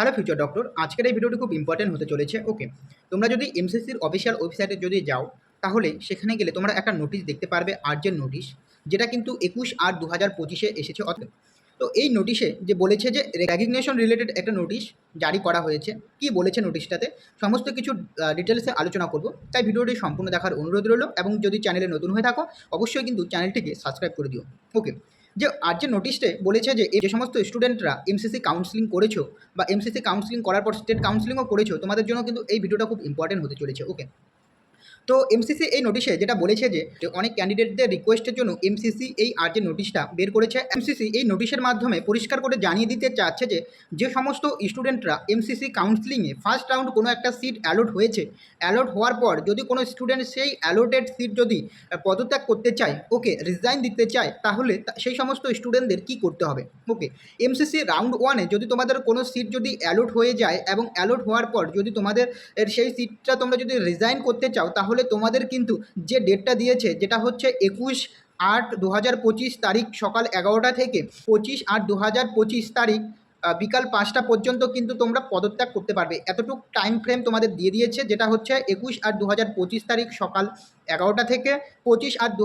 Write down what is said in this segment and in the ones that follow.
Hello future doctor আজকের এই ভিডিওটি খুব ইম্পর্টেন্ট হতে চলেছে। ওকে তোমরা যদি এমসিসির অফিসিয়াল ওয়েবসাইটে যদি যাও, তাহলে সেখানে গেলে তোমরা একটা নোটিশ দেখতে পারবে আর্জেন্ট নোটিশ যেটা কিন্তু একুশ আট দু হাজার পঁচিশে এসেছে অত তো এই নোটিশে যে বলেছে যে রেকগনিশন রিলেটেড একটা নোটিশ জারি করা হয়েছে, কি বলেছে নোটিশটাতে সমস্ত কিছু ডিটেলসে আলোচনা করব। তাই ভিডিওটি সম্পূর্ণ দেখার অনুরোধ রইল এবং যদি চ্যানেলে নতুন হয়ে থাকো, অবশ্যই কিন্তু চ্যানেলটিকে সাবস্ক্রাইব করে দিও। ওকে যে আর যে নোটিশে বলেছে যে যে সমস্ত স্টুডেন্টরা এমসিসি কাউন্সিলিং করেছ বা এমসিসি কাউন্সিলিং করার পর স্টেট কাউন্সিলিংও করেছ, তোমাদের জন্য কিন্তু এই ভিডিওটা খুব ইম্পর্টেন্ট হতে চলেছে। ওকে তো এমসিসি এই নোটিশে যেটা বলেছে যে অনেক ক্যান্ডিডেটদের রিকোয়েস্টের জন্য এমসিসি এই আর যে নোটিশটা বের করেছে। এমসিসি এই নোটিশের মাধ্যমে পরিষ্কার করে জানিয়ে দিতে চাচ্ছে যে যে সমস্ত স্টুডেন্টরা এমসিসি কাউন্সিলিংয়ে ফার্স্ট রাউন্ড কোনো একটা সিট অ্যালোট হয়েছে। অ্যালোট হওয়ার পর যদি কোনো স্টুডেন্ট সেই অ্যালোটেড সিট যদি পদত্যাগ করতে চায়, ওকে রিজাইন দিতে চায়, তাহলে সেই সমস্ত স্টুডেন্টদের কি করতে হবে? ওকে এমসিসি রাউন্ড ওয়ানে যদি তোমাদের কোনো সিট যদি অ্যালোট হয়ে যায় এবং অ্যালোট হওয়ার পর যদি তোমাদের সেই সিটটা তোমরা যদি রিজাইন করতে চাও তাহলে তোমাদের কিন্তু যে ডেটটা দিয়েছে যেটা হচ্ছে একুশ আট দু তারিখ সকাল এগারোটা থেকে পঁচিশ আট দু তারিখ বিকাল পাঁচটা পর্যন্ত কিন্তু তোমরা পদত্যাগ করতে পারবে। এতটুকু টাইম ফ্রেম তোমাদের দিয়ে দিয়েছে যেটা হচ্ছে একুশ আট দু তারিখ সকাল এগারোটা থেকে পঁচিশ আট দু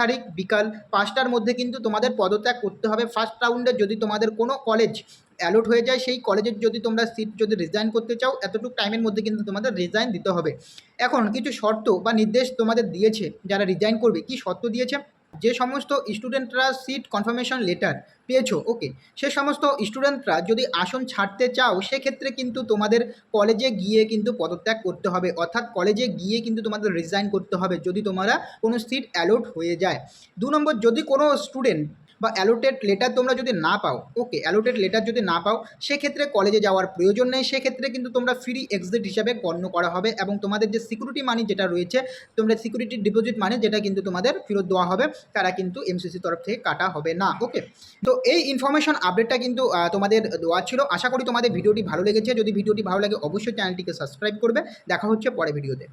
তারিখ বিকাল পাঁচটার মধ্যে কিন্তু তোমাদের পদত্যাগ করতে হবে। ফার্স্ট রাউন্ডে যদি তোমাদের কোনো কলেজ অ্যালোট হয়ে যায়, সেই কলেজের যদি তোমরা সিট যদি রিজাইন করতে চাও, এতটুকু টাইমের মধ্যে কিন্তু তোমাদের রিজাইন দিতে হবে। এখন কিছু শর্ত বা নির্দেশ তোমাদের দিয়েছে, যারা রিজাইন করবে, কি শর্ত দিয়েছে? যে সমস্ত স্টুডেন্টরা সিট কনফার্মেশন লেটার পেয়েছ ওকে সে সমস্ত স্টুডেন্টরা যদি আসন ছাড়তে চাও, সেক্ষেত্রে কিন্তু তোমাদের কলেজে গিয়ে কিন্তু পদত্যাগ করতে হবে। অর্থাৎ কলেজে গিয়ে কিন্তু তোমাদের রিজাইন করতে হবে, যদি তোমরা কোনো সিট অ্যালোট হয়ে যায়। দু নম্বর, যদি কোনো স্টুডেন্ট বা অ্যালোটেড লেটার তোমরা যদি না পাও ওকে অ্যালোটেড লেটার যদি না পাও, সেক্ষেত্রে কলেজে যাওয়ার প্রয়োজন নেই। সেক্ষেত্রে কিন্তু তোমরা ফ্রি এক্সিট হিসাবে গণ্য করা হবে এবং তোমাদের যে সিকিউরিটি মানি যেটা রয়েছে, তোমরা সিকিউরিটি ডিপোজিট মানি যেটা কিন্তু তোমাদের ফেরত দেওয়া হবে, তারা কিন্তু এমসিসি তরফ থেকে কাটা হবে না ওকে তো এই ইনফরমেশন আপডেটটা কিন্তু তোমাদের দেওয়া ছিল। আশা করি তোমাদের ভিডিওটি ভালো লেগেছে। যদি ভিডিওটি ভালো লাগে, অবশ্যই চ্যানেলটিকে সাবস্ক্রাইব করবে। দেখা হচ্ছে পরে ভিডিওতে